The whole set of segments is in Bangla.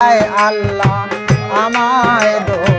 আল্লাহ আমায় দয়া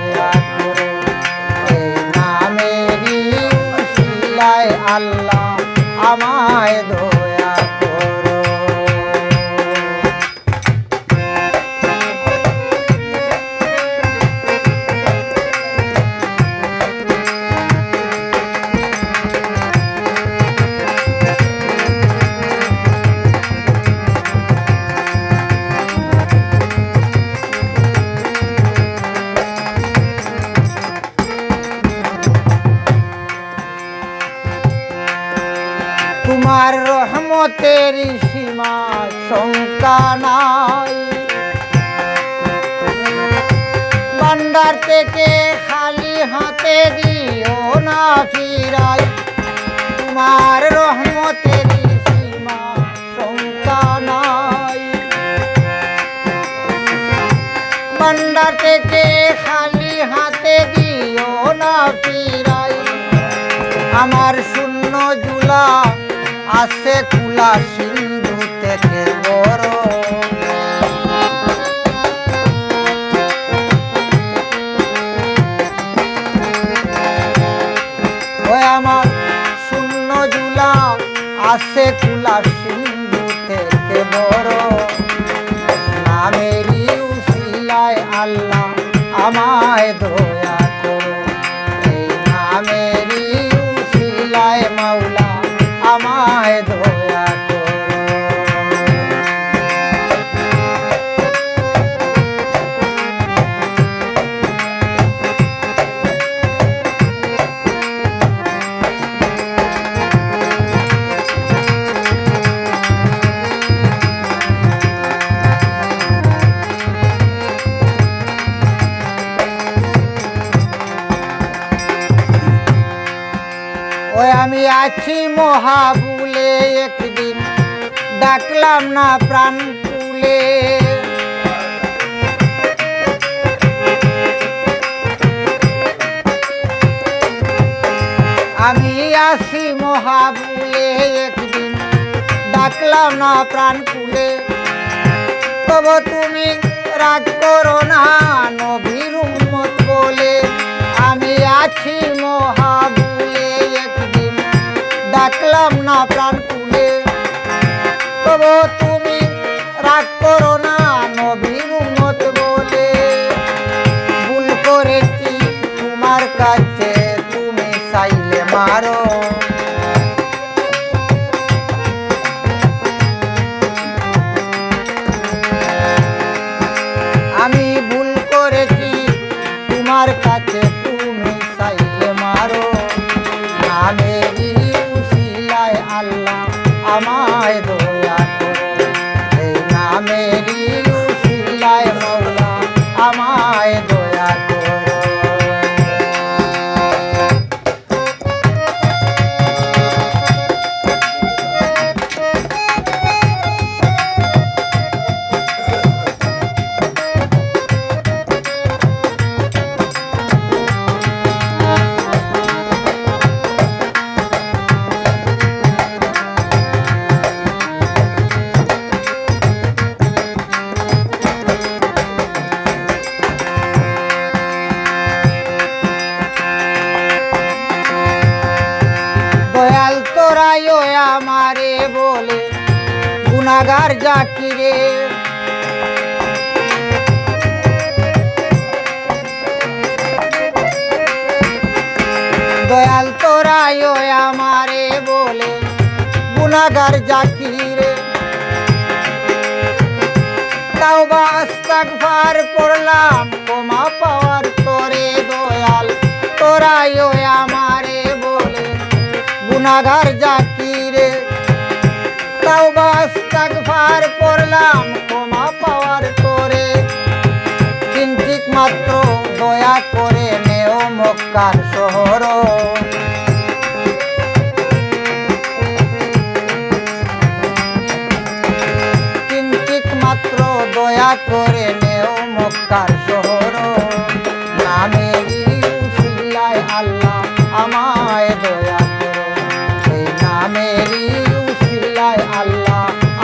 রহমতের সীমা শঙ্কা নাই। ভান্ডার থেকে খালি হাতে দিও না ফিরাই। তোমার রহমতের সীমা নাই। থেকে খালি হাতে দিও না ফিরাই। আমার আছে কুলা সিন্ধু থেকে বড়। আমার শূন্য জুলা আসে কুলা ওই আমি আছি মহাবুলে, একদিন ডাকলাম না প্রাণ কুলে আমি আসি মহাবুলে, একদিন ডাকলাম না প্রাণ কুলে তবু তুমি রাগ করো না, নবীর উম্মত বলে। আমি আছি একদিন ডাকলাম না প্রাণ কুলে তবু তুমি রাগ করো না নবীর উম্মত বলে। ভুল করেছি তোমার কাছে, তুমি চাইলে মারো। আমায় গুনাগার জাকিরে দয়াল তোরাই আমারে বলে গুনাগার জাকিরে। তাও বা আস্তাগফার করলাম, ক্ষমা পাওয়ার তোরে দয়াল তোরাই আমারে বলে গুনাগার তাও ভার আস্তাগফার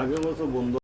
আগে আগে বছর বন্ধ